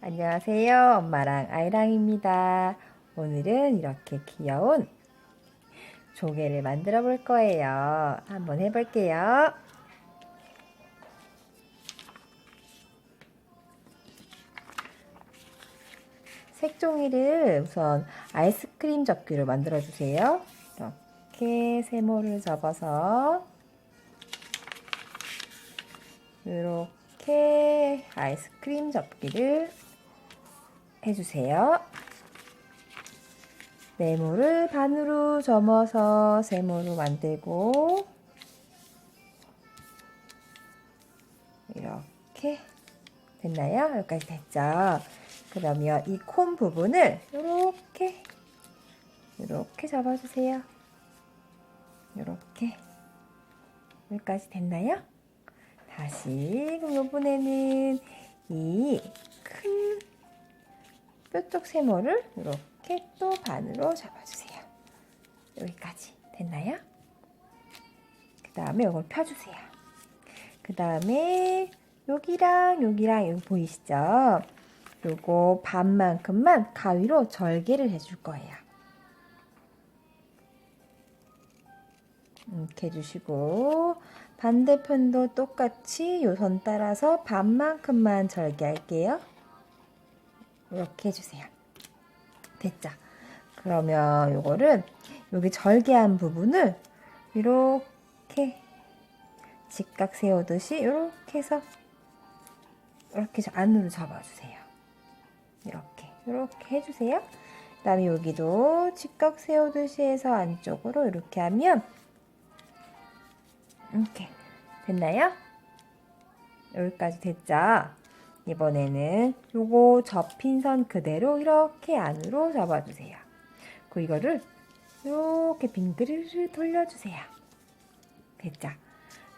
안녕하세요. 엄마랑 아이랑입니다. 오늘은 이렇게 귀여운 조개를 만들어 볼 거예요. 한번 해볼게요. 색종이를 우선 아이스크림 접기로 만들어 주세요. 이렇게 세모를 접어서 이렇게 아이스크림 접기를 해주세요. 네모를 반으로 접어서 세모로 만들고 이렇게 됐나요? 여기까지 됐죠? 그러면 이콤 부분을 이렇게 이렇게 잡아주세요. 이렇게 여기까지 됐나요? 다시 그럼 이번에는 이 큰 뾰족 세모를 이렇게 또 반으로 잡아주세요. 여기까지 됐나요? 그 다음에 이걸 펴주세요. 그 다음에 여기랑 여기랑 여기 보이시죠? 요거 반만큼만 가위로 절개를 해줄 거예요. 이렇게 해주시고 반대편도 똑같이 요선 따라서 반만큼만 절개할게요. 이렇게 해주세요. 됐죠? 그러면 요거를 여기 절개한 부분을 이렇게 직각 세우듯이 이렇게 해서 이렇게 안으로 잡아주세요. 이렇게 이렇게 해주세요. 그 다음에 여기도 직각 세우듯이 해서 안쪽으로 이렇게 하면 이렇게 됐나요? 여기까지 됐죠? 이번에는 요거 접힌 선 그대로 이렇게 안으로 잡아주세요. 그 이거를 이렇게 빙그르르 돌려주세요. 됐죠?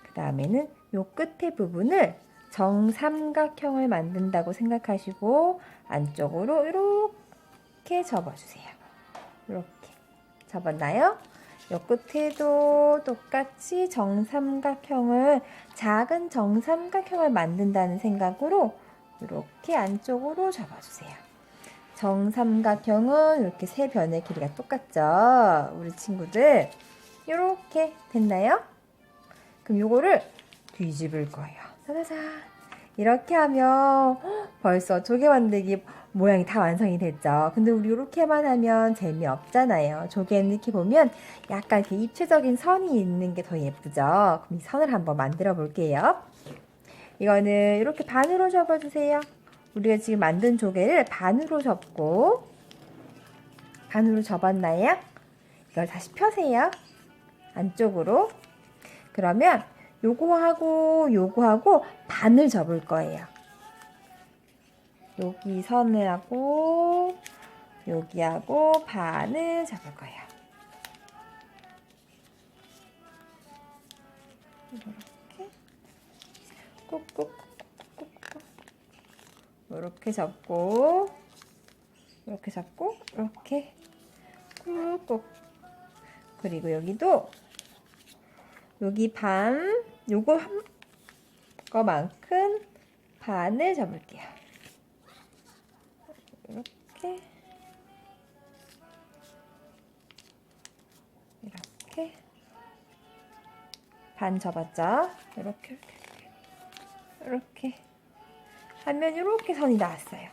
그 다음에는 요 끝에 부분을 정삼각형을 만든다고 생각하시고 안쪽으로 이렇게 접어주세요. 이렇게 접었나요? 요 끝에도 똑같이 정삼각형을 작은 정삼각형을 만든다는 생각으로 이렇게 안쪽으로 접어주세요. 정삼각형은 이렇게 세 변의 길이가 똑같죠? 우리 친구들 이렇게 됐나요? 그럼 요거를 뒤집을 거예요. 짜자잔 이렇게 하면 벌써 조개 만들기 모양이 다 완성이 됐죠. 근데 우리 이렇게만 하면 재미없잖아요. 조개는 이렇게 보면 약간 이렇게 입체적인 선이 있는 게 더 예쁘죠. 그럼 이 선을 한번 만들어 볼게요. 이거는 이렇게 반으로 접어주세요. 우리가 지금 만든 조개를 반으로 접고 반으로 접었나요? 이걸 다시 펴세요. 안쪽으로. 그러면 요거하고 요거하고 반을 접을 거예요. 여기 선을 하고 여기하고 반을 잡을 거예요. 이렇게 꾹꾹꾹 꾹꾹. 이렇게 잡고 이렇게 잡고 이렇게 꾹꾹. 그리고 여기도 여기 반 요거 한 거만큼 반을 잡을게요. 이렇게. 이렇게. 반 접었죠? 이렇게 이렇게 이렇게 하면 이렇게 선이 나왔어요.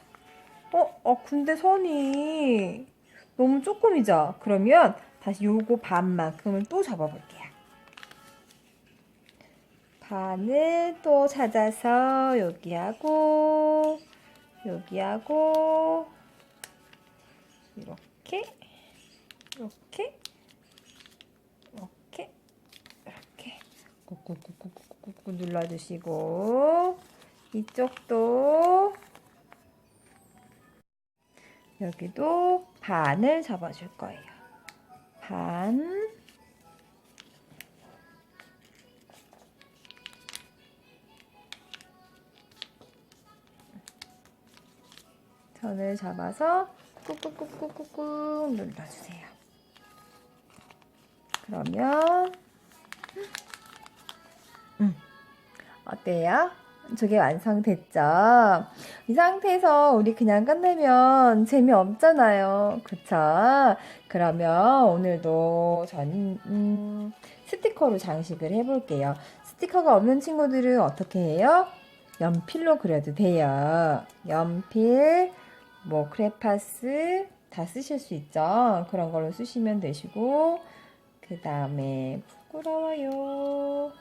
어, 어 근데 선이 너무 조금이죠? 그러면 다시 요거 반만큼을 또 잡아볼게요. 반을 또 찾아서 여기하고 여기하고 이렇게 이렇게 이렇게 꾹꾹꾹꾹꾹꾹 눌러주시고 이쪽도 여기도 반을 잡아줄 거예요. 반 선을 잡아서 꾹꾹꾹꾹꾹꾹 눌러주세요. 그러면 어때요? 저게 완성됐죠? 이 상태에서 우리 그냥 끝내면 재미없잖아요. 그쵸? 그러면 오늘도 전, 음, 스티커로 장식을 해볼게요. 스티커가 없는 친구들은 어떻게 해요? 연필로 그려도 돼요. 연필, 뭐, 크레파스 다 쓰실 수 있죠? 그런 걸로 쓰시면 되시고, 그 다음에 부끄러워요.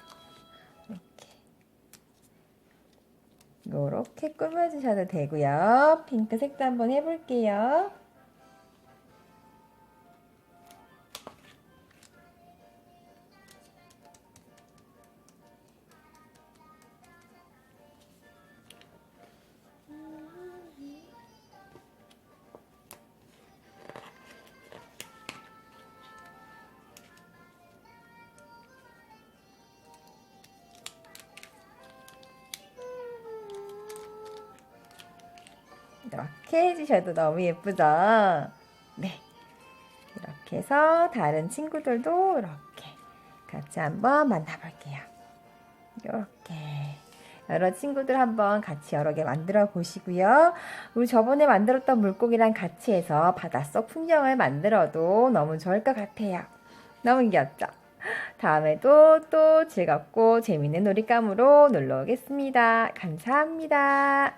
이렇게 꾸며주셔도 되고요. 핑크 색도 한번 해볼게요. 이렇게 해주셔도 너무 예쁘죠? 네. 이렇게 해서 다른 친구들도 이렇게 같이 한번 만나볼게요. 이렇게. 여러 친구들 한번 같이 여러 개 만들어 보시고요. 우리 저번에 만들었던 물고기랑 같이 해서 바닷속 풍경을 만들어도 너무 좋을 것 같아요. 너무 귀엽죠? 다음에도 또 즐겁고 재밌는 놀잇감으로 놀러 오겠습니다. 감사합니다.